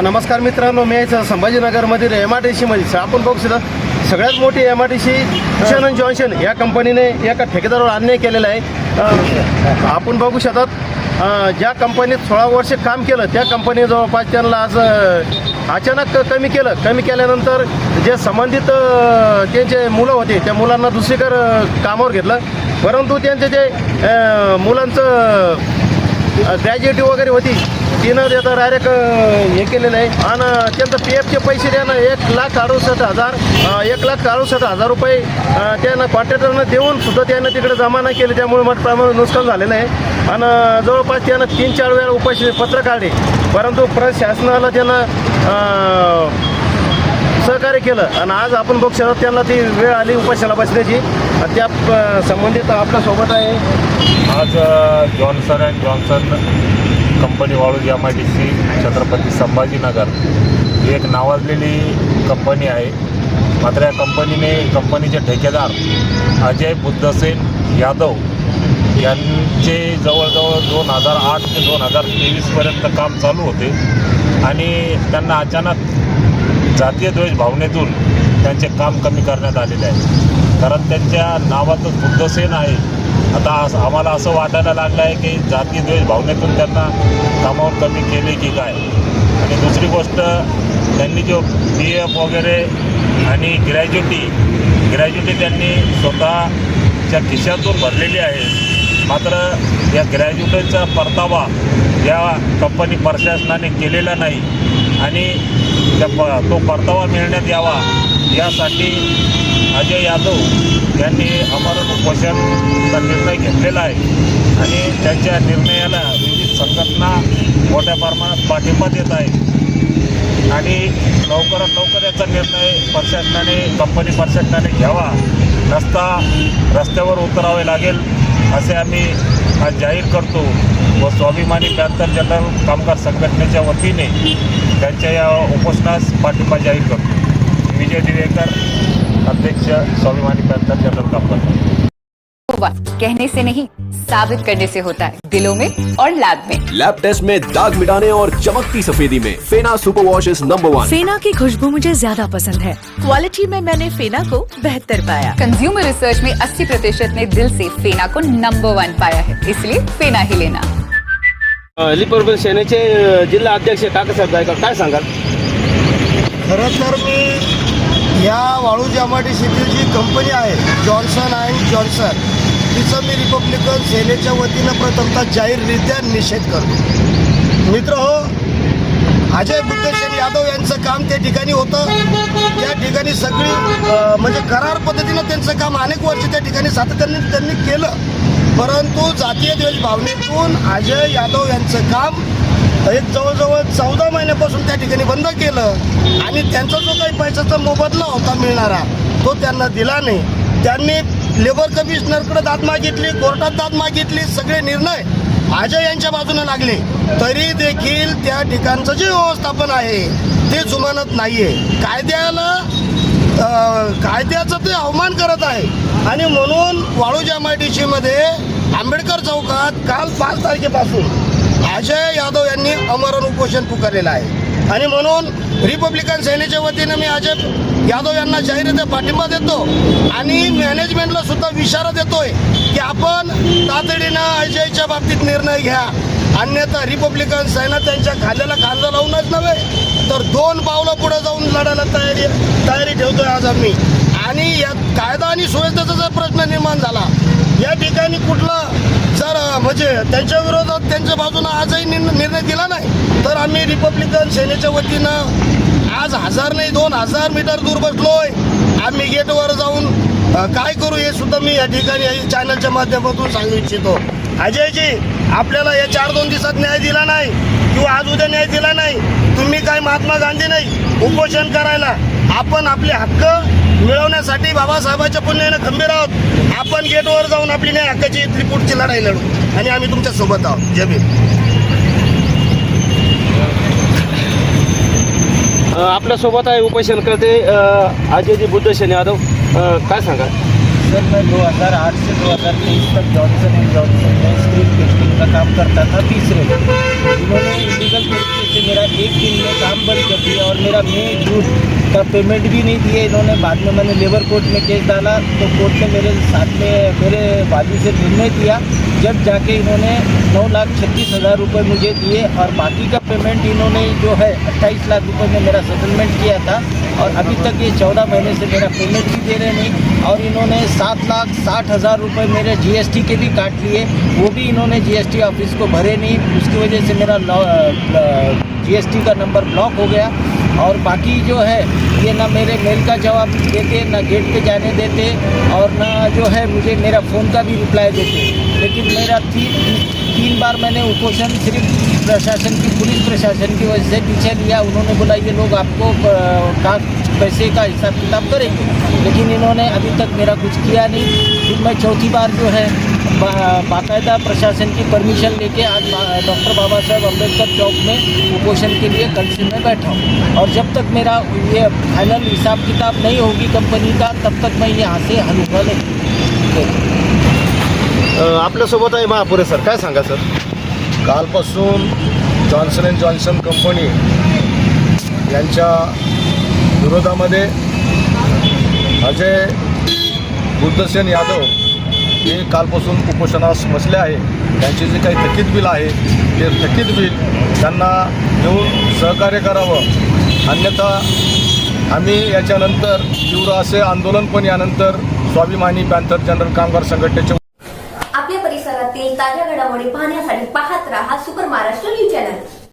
नमस्कार मित्रांनो मी इथं संभाजीनगरमधील एम आय टी सीमध्ये आपण बघू सुद्धा सगळ्यात मोठी M I T C Johnson and या कंपनीने एका ठेकेदारावर अन्याय केलेला आहे. आपण बघू शकतात ज्या कंपनीत सोळा वर्ष काम केलं त्या कंपनी जवळपास त्यांना आज अचानक कमी केलं. कमी केल्यानंतर जे संबंधित त्यांचे मुलं होते त्या मुलांना दुसरीकडे कामावर घेतलं. परंतु त्यांचे जे मुलांचं ग्रॅज्युएटी वगैरे होती. तिनं त्याचं डायरेक्ट हे केलेलं आहे. आणि त्यांचं पी एफचे पैसे त्यानं एक लाख अडुसष्ट हजार एक लाख अडुसष्ट हजार रुपये त्यानं कॉन्ट्रॅक्टरनं देऊन सुद्धा त्यानं तिकडे जमा नाही केले. त्यामुळे मोठ्या प्रमाणात नुकसान झालेलं आहे. आणि जवळपास त्यानं तीन चार वेळा उपाशी पत्र काढले. परंतु प्रशासनाला त्यानं सहकार्य केलं. आणि आज आपण बघू शकतो त्यांना ती वेळ आली उपाशाला बसण्याची. अद्याप त्या संबंधित आपल्यासोबत आहे. आज Johnson and Johnson company Waluj M I D C Chhatrapati Sambhajinagar ही एक नावाजलेली कंपनी आहे. मात्र या कंपनीने कंपनीचे ठेकेदार अजय बुद्धसेन यादव यांचे जवळजवळ दोन हजार आठ ते दोन हजार तेवीसपर्यंत काम चालू होते आणि त्यांना अचानक जातीय द्वेष भावनेतून त्यांचे काम कमी करण्यात आलेले आहे. कारण त्यांच्या नावातच बुद्धसेन आहे. आता असं आम्हाला असं वाटायला लागलं आहे की जातीद्वेष भावनेतून त्यांना कामावर कमी केले की काय. आणि दुसरी गोष्ट त्यांनी जो पी एफ वगैरे आणि ग्रॅज्युटी ग्रॅज्युटी त्यांनी स्वतःच्या खिशातून भरलेली आहे. मात्र या ग्रॅज्युएटचा परतावा या कंपनी प्रशासनाने केलेला नाही. आणि त्या प तो परतावा मिळण्यात यावा यासाठी अजय यादव यांनी अमरण उपोषणचा निर्णय घेतलेला आहे. आणि त्यांच्या निर्णयाला विविध संघटना मोठ्या प्रमाणात पाठिंबा देत आहे आणि लवकरात लवकर याचा निर्णय प्रशासनाने कंपनी प्रशासनाने घ्यावा. रस्ता रस्त्यावर उतरावे लागेल असे आम्ही आज जाहीर करतो व स्वाभिमानी पॅन्थर जनरल कामगार संघटनेच्या वतीने त्यांच्या या उपोषणास पाठिंबा जाहीर करतो. विजय दिवेकर अध्यक्ष स्वाभिमानी पॅन्थर जनरल कामगार. हुआ कहने से नहीं साबित करने से होता है। दिलों में और लैब में। लैब टेस्ट में दाग मिटाने और चमकती सफेदी में। Fena super wash is number one Fena की खुशबू मुझे ज़्यादा पसंद है। क्वालिटी में मैंने फेना को बेहतर पाया। कंज्यूमर रिसर्च में 80 प्रतिशत ने दिल से फेना को नंबर वन पाया है। इसलिए फेना ही लेना। रिपब्लिक सेनेचे जिल्हा अध्यक्ष काकासाहेब गायकर काय सांगाल? खरं तर मी या Waluj M I G company आहे जॉन्सन अँड जॉन्सन तिचं मी रिपब्लिकन सेनेच्या वतीनं प्रथमतः जाहीररित्या निषेध करतो. मित्र हो अजय बुद्धेश्वर यादव यांचं काम त्या ठिकाणी होतं. त्या ठिकाणी सगळी म्हणजे करार पद्धतीनं त्यांचं काम अनेक वर्ष त्या ठिकाणी सातत्याने त्यांनी केलं. परंतु जातीय द्वेष भावनेतून अजय यादव यांचं काम हे जवळजवळ चौदा महिन्यापासून त्या ठिकाणी बंद केलं. आणि त्यांचा जो काही पैशाचा मोबदला होता मिळणारा तो त्यांना दिला नाही. त्यांनी लेबर कमिशनरकडे दाद मागितली कोर्टात दाद मागितली सगळे निर्णय अजय यांच्या बाजूने लागले. तरी देखील त्या ठिकाणचं जे व्यवस्थापन आहे ते जुमानत नाहीये. कायद्याला कायद्याचं ते अवमान करत आहे. आणि म्हणून वाळूज एम आय डी सीमध्ये आंबेडकर चौकात काल पाच तारखेपासून अजय यादव यांनी अमरण उपोषण पुकारलेलं आहे. आणि म्हणून रिपब्लिकन सेनेच्या वतीनं मी अजय यादव यांना जाहीर पाठिंबा देतो आणि मॅनेजमेंटला सुद्धा इशारा देतोय की आपण तातडीनं अजयच्या बाबतीत निर्णय घ्या. अन्यथा रिपब्लिकन सेना त्यांच्या खाल्याला खांदा लावूनच नव्हे तर दोन पावलं पुढे जाऊन लढायला तयारी तयारी ठेवतोय आज आम्ही. आणि यात कायदा आणि सुव्यवस्थेचा जर प्रश्न निर्माण झाला या ठिकाणी कुठला जर म्हणजे त्यांच्या विरोधात त्यांच्या बाजूनं आजही निर्णय निर्णय दिला नाही. तर आम्ही रिपब्लिकन सेनेच्या वतीनं आज हजार नाही दोन हजार मीटर दूर बसलोय. आम्ही गेटवर जाऊन काय करू हे सुद्धा मी या ठिकाणी या चॅनलच्या माध्यमातून सांगू इच्छितो. अजयजी आपल्याला या चार दोन दिवसात न्याय दिला नाही किंवा आज उद्या न्याय दिला नाही. तुम्ही काय महात्मा गांधी नाही? उपोषण करायला. आपण आपले हक्क मिळवण्यासाठी बाबासाहेबांच्या पुण्यानं खंबीर आहोत. आपण गेटवर जाऊन आपली न्याय हक्काची त्रिपुटची लढाई लढू. आणि आम्ही तुमच्यासोबत आहोत. जय भीम. आपल्यासोबत आहे उपोषणकर्ते अ, अजयजी बुद्धसेन यादव. काय सांगा सर मैं 2008 से 2023 तक जॉनसन एंड जॉनसन में स्क्रीन टेस्टिंग का काम करता था तीसरे. में इन्होंने इलीगल तरीके से मेरा एक दिन में काम बंद कर दिया और मेरा मई जून का पेमेंट भी नहीं दिए इन्होंने। बाद में मैंने लेबर कोर्ट में केस डाला तो कोर्ट ने मेरे साथ में, मेरे बाजू से निर्णय दिया जब जाके इन्होंने नौ लाख छत्तीस हज़ार रुपये मुझे दिए और बाकी का पेमेंट इन्होंने जो है, अट्ठाईस लाख रुपये में मेरा सेटलमेंट किया था। और अभी तक ये चौदह महीने से मेरा पेमेंट भी दे रहे नहीं। और इन्होंने सात लाख साठ हज़ार रुपये मेरे जीएसटी के भी काट लिए। वो भी इन्होंने जीएसटी ऑफ़िस को भरे नहीं। उसकी वजह से मेरा जीएसटी का नंबर ब्लॉक हो गया। और बाकी जो है, ये ना मेरे मेल का जवाब देते, ना गेट पे जाने देते और ना जो है मुझे मेरा फ़ोन का भी रिप्लाई देते। लेकिन मेरा तीन तीन बार मैंने उपोषण सिर्फ़ प्रशासन की, पुलिस प्रशासन की वजह से पीछे लिया। उन्होंने बोला, ये लोग आपको का, पैसे का हिसाब किताब करेंगे। लेकिन इन्होंने अभी तक मेरा कुछ किया नहीं। फिर मैं चौथी बार जो है बा- बाकायदा प्रशासन की परमिशन लेके आज डॉक्टर बाबा साहेब अम्बेडकर चौक में उपोषण के लिए कल से मैं बैठा हूँ। और जब तक मेरा ये फाइनल हिसाब किताब नहीं होगी कंपनी का तब तक मैं यहाँ से हलूंगा नहीं। आपल्यासोबत आहे महापुरे सर. काय सांगा सर? कालपासून जॉन्सन अँड जॉन्सन कंपनी यांच्या विरोधामध्ये अजय बुद्धसेन यादव हे कालपासून उपोषणास बसले आहे. त्यांचे जे काही थकीत बिल आहे ते थकीत बिल त्यांना घेऊन सहकार्य करावं. अन्यथा आम्ही याच्यानंतर तीव्र असे आंदोलन पण यानंतर स्वाभिमानी पॅन्थर जनरल कामगार संघटनेचे आपल्या परिसरातील ताज्या घडामोडी पाहण्यासाठी पाहत राहा सुपर महाराष्ट्र न्यूज चॅनल.